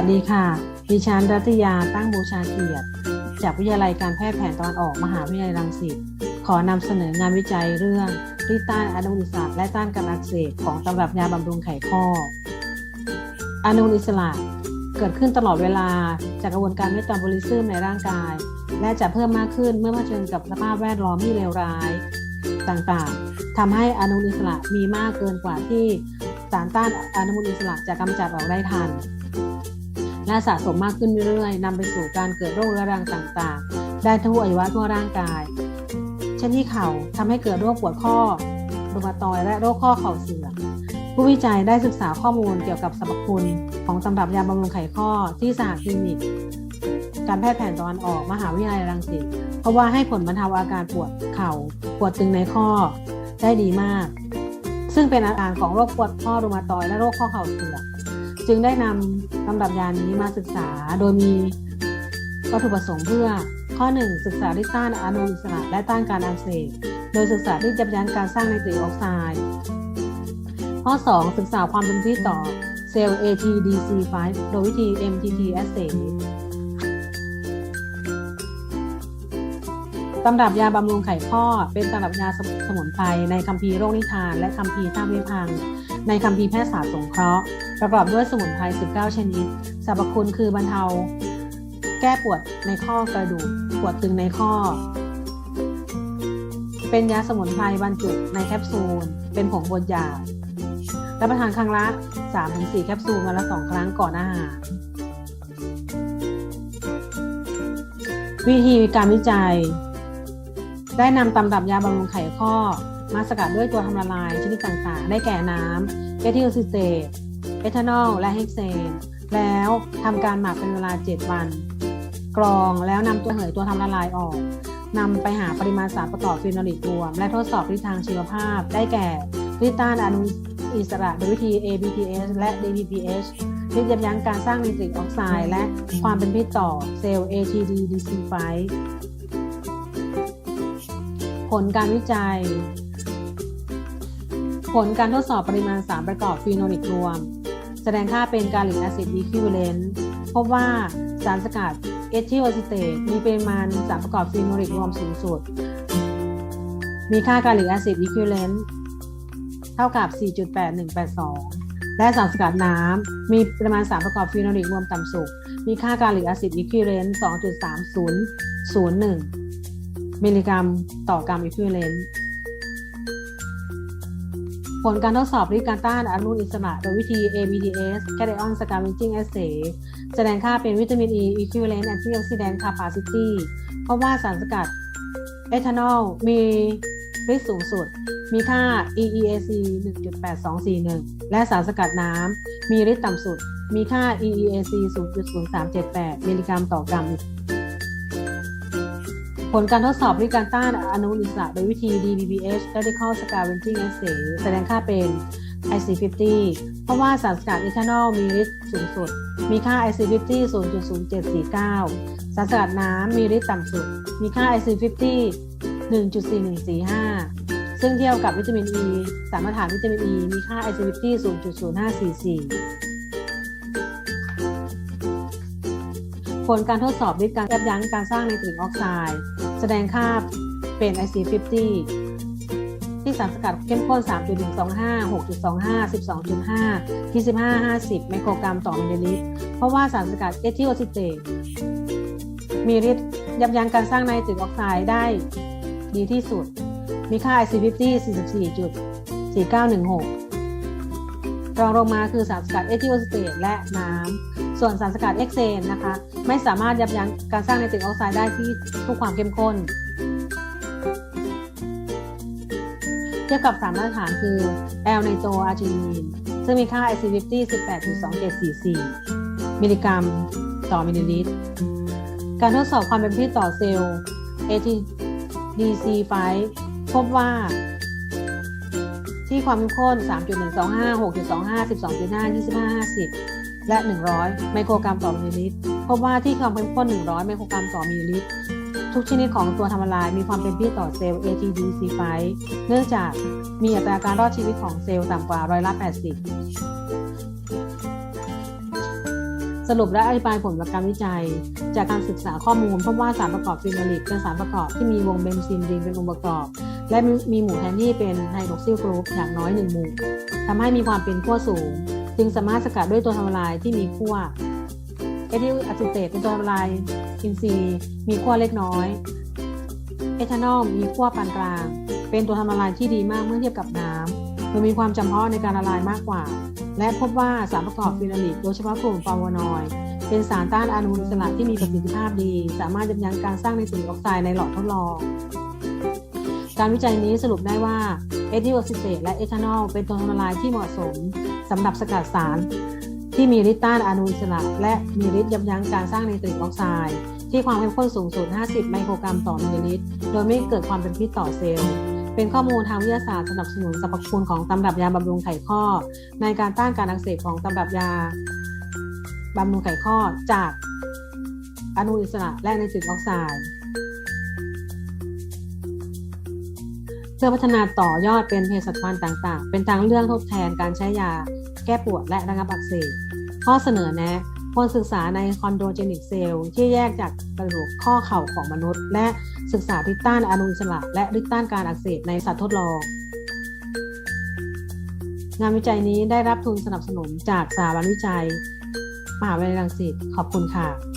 วัสดีค่ะ ดิฉันรัตยาตั้งบูชาเกียรติ จากวิทยาลัยการแพทย์แผนตะวันออกมหาวิทยาลัยรังสิต ขอนำเสนองานวิจัยเรื่องริต้านอนุมูลอิสระและต้านการอักเสบของตำรับยาบำรุงไขข้อ อนุมูลอิสระเกิดขึ้นตลอดเวลาจากกระบวนการเมตาบอลิซึมในร่างกาย และจะเพิ่มมากขึ้นเมื่อเผชิญกับสภาพแวดล้อมที่เลวร้าย ต่างๆทำให้อนุมูลอิสระมีมากเกินกว่าที่สารต้านอนุมูลอิสระจะกำจัดออกได้ทัน และสะสมมากขึ้นเรื่อยๆนำไปสู่การเกิดโรคเรื้อรังต่างๆ ได้ทั่วอวัยวะทั่วร่างกาย เช่นที่เข่าทำให้เกิดโรคปวดข้อรูมาตอยและโรคข้อเข่าเสื่อมผู้วิจัยได้ศึกษาข้อมูลเกี่ยวกับสรรพคุณของตำรับยาบำรุงไขข้อที่สหคลินิก การแพทย์แผนตะวันออกมหาวิทยาลัยรังสิตเพราะว่าให้ผลบรรเทาอาการปวดเข่าปวดตึงในข้อได้ดีมาก ซึ่งเป็นอาการของโรคปวดข้อรูมาตอยและโรคข้อเข่าเสื่อม จึงได้นำตำรับยานี้มาศึกษาโดยมีวัตถุประสงค์เพื่อ ข้อ 1 ศึกษาที่ต้านอนุมูลอิสระและต้านการอักเสบโดยศึกษาที่ยับยั้งการสร้างไนตริกออกไซด์ข้อ 2 ศึกษาความเป็นพิษต่อเซลล์ ATDC5 โดยวิธี MTT assay ตำรับยาบำรุงไข่ข้อ เป็นตำรับยาสมุนไพรในคัมภีร์โรคนิทาน และคัมภีร์ท่าวิพัง ในคัมภีร์แพทยศาสตร์สงเคราะห์ ประกอบด้วยสมุนไพร 19 ชนิด สรรพคุณคือบรรเทา แก้ปวดในข้อกระดูก ปวดตึงในข้อ เป็นยาสมุนไพรบรรจุในแคปซูล เป็นผงบดยา รับประทานครั้งละ 3-4 แคปซูลวันละ 2 ครั้งก่อนอาหารวิธีการวิจัย ได้นำตำรับยาบำรุงไขข้อ มาสกัดด้วยตัวทำละลายชนิดต่างๆ ได้แก่น้ำเอทิลซิเตตเอทานอลและเฮกเซน แล้วทำการหมักเป็นเวลา 7 วัน กรองแล้วนำตัวเหยตัวทำละลายออกนำไปหาปริมาณสารประกอบฟีนอลิกรวม และทดสอบทิศทางชีวภาพ ได้แก่ฤทธิ์ต้านอนุอิสระโดยวิธี ABPS และ DPPH ฤทธิ์ยับยั้งการสร้างนิตริกออกไซด์และความเป็นพิษต่อเซลล์ ATDDC5 ผลการวิจัย ผลการทดสอบปริมาณสารประกอบฟีโนลิกรวม แสดงค่าเป็นกาลิกแอซิดอีคิวเลนต์พบว่าสารสกัดเอทิโอซิเตตมีปริมาณสารประกอบฟีโนลิกรวมสูงสุด มีค่ากาลิกแอซิดอีคิวเลนต์เท่ากับ 4.8182 และสารสกัดน้ำมีปริมาณสารประกอบฟีโนลิกรวมต่ำสุด มีค่ากาลิกแอซิดอีคิวเลนต์2.3001 มิลลิกรัมต่อกรัมอีควิเลนต์ผลการทดสอบฤทธิ์การต้านอนุมูลอิสระโดยวิธี ABTS Cation Scavenging Assay แสดงค่าเป็นวิตามิน E equivalent antioxidant capacity เพราะว่าสารสกัดเอทานอลมีฤทธิ์สูงสุด มีค่า EEAC 1.8241 และสารสกัดน้ำมีฤทธิ์ต่ำสุด มีค่า EEAC 0.0378 มิลลิกรัมต่อกรัม ผลการทดสอบฤทธิ์การต้านอนุมูลอิสระโดยวิธี DBPH Radical Scavenging Assay แสดงค่าเป็น IC50 เพราะว่าสารสกัดเอทานอลมีฤทธิ์สูงสุด มีค่า IC50 0.0749 สารสกัดน้ำมีฤทธิ์ต่ำสุด มีค่า IC50 1.4145 ซึ่งเทียบกับวิตามิน E สารมาตรฐานวิตามิน E มีค่า IC50 0.0544 ผลการทดสอบฤทธิ์การยับยั้งการสร้างไนตริกออกไซด์แสดงค่าเป็น IC50 ที่สารสกัดเข้มข้น 3.125 6.25 12.5 25 50 ไมโครกรัมต่อมิลลิลิตร เพราะว่าสารสกัดเอทิโอซิเตตมีฤทธิ์ยับยั้งการสร้างไนตริกออกไซด์ได้ดีที่สุด มีค่า IC50 44.4916 รองลงมาคือสารสกัดเอทิโอซิเตตและน้ำ ส่วนสารสกัดเอ็กเซนนะคะ ไม่สามารถยับยั้งการสร้างไนตริกออกไซด์ได้ที่ทุกความเข้มข้น เทียบกับสารมาตรฐานคือแอลไนโตอาร์จินีนซึ่งมีค่า IC50 18.2744 มิลลิกรัมต่อมิลลิลิตร การทดสอบความเป็นพิษต่อเซลล์ ATDC5 พบว่า ที่ความเข้มข้น 3.125 6.25 12.5 25 50 และ 100 ไมโครกรัมต่อมิลลิลิตร พบว่าที่ความเข้มข้น 100 ไมโครกรัมต่อมิลลิลิตร ทุกชนิดของตัวทำละลายมีความเป็นพิษต่อเซลล์ ATDC5 เนื่องจากมีอัตราการรอดชีวิตของเซลล์ต่ำกว่าร้อยละ 80 สรุปและอธิบายผลจากการวิจัย จากการศึกษาข้อมูลพบว่าสารประกอบฟีนอลิกเป็นสารประกอบที่มีวงเบนซินดินเป็นองค์ประกอบ และมีหมู่แทนที่เป็นไฮดรอกซิลกรุ๊ปอย่างน้อยหนึ่งหมู่ทำให้มีความเป็นขั้วสูง จึงสามารถสกัดด้วยตัวทำลายที่มีขั้วเอทิลอะซิเตตเป็นตัวทำลายอินทรีย์มีขั้วเล็กน้อย เอทานอลมีขั้วปานกลาง เป็นตัวทำละลายที่ดีมากเมื่อเทียบกับน้ำโดยมีความจำเพาะในการละลายมากกว่า และพบว่าสารประกอบฟีนอลิกโดยเฉพาะกลุ่มฟลาโวนอยด์เป็นสารต้านอนุมูลอิสระที่มีประสิทธิภาพดี สามารถยับยั้งการสร้างในสิ่งออกไซด์ในหลอดทดลอง การวิจัยนี้สรุปได้ว่า เอทิลอซิเตตและเอทานอลเป็นตัวทำละลายที่เหมาะสมสำหรับสกัดสาร ที่มีฤทธิ์ต้านอนุมูลอิสระ และมีฤทธิ์ยับยั้งการสร้างไนตริกออกไซด์ที่ความเข้มข้นสูงสุด 50 ไมโครกรัมต่อมิลลิลิตร โดยไม่เกิดความเป็นพิษต่อเซลล์ เป็นข้อมูลทางวิทยาศาสตร์สนับสนุนสรรพคุณของตำรับยาบำรุงไขข้อ ในการต้านการอักเสบของตำรับยาบำรุงไขข้อจากอนุอิสระและไนตริกออกไซด์ เพื่อพัฒนาต่อยอดเป็นเภสัชพันธ์ต่างๆ เป็นทางเลือกทดแทนการใช้ยาแก้ปวดและระงับอักเสบข้อเสนอแนะควรศึกษาในคอนโดเจนิกเซลล์ที่แยกจากกระดูกข้อเข่าของมนุษย์ และศึกษาฤทธิ์ต้านอนุมูลอิสระและฤทธิ์ต้านการอักเสบในสัตว์ทดลอง งานวิจัยนี้ได้รับทุนสนับสนุนจากสถาบันวิจัยมหาวิทยาลัยรังสิตขอบคุณค่ะ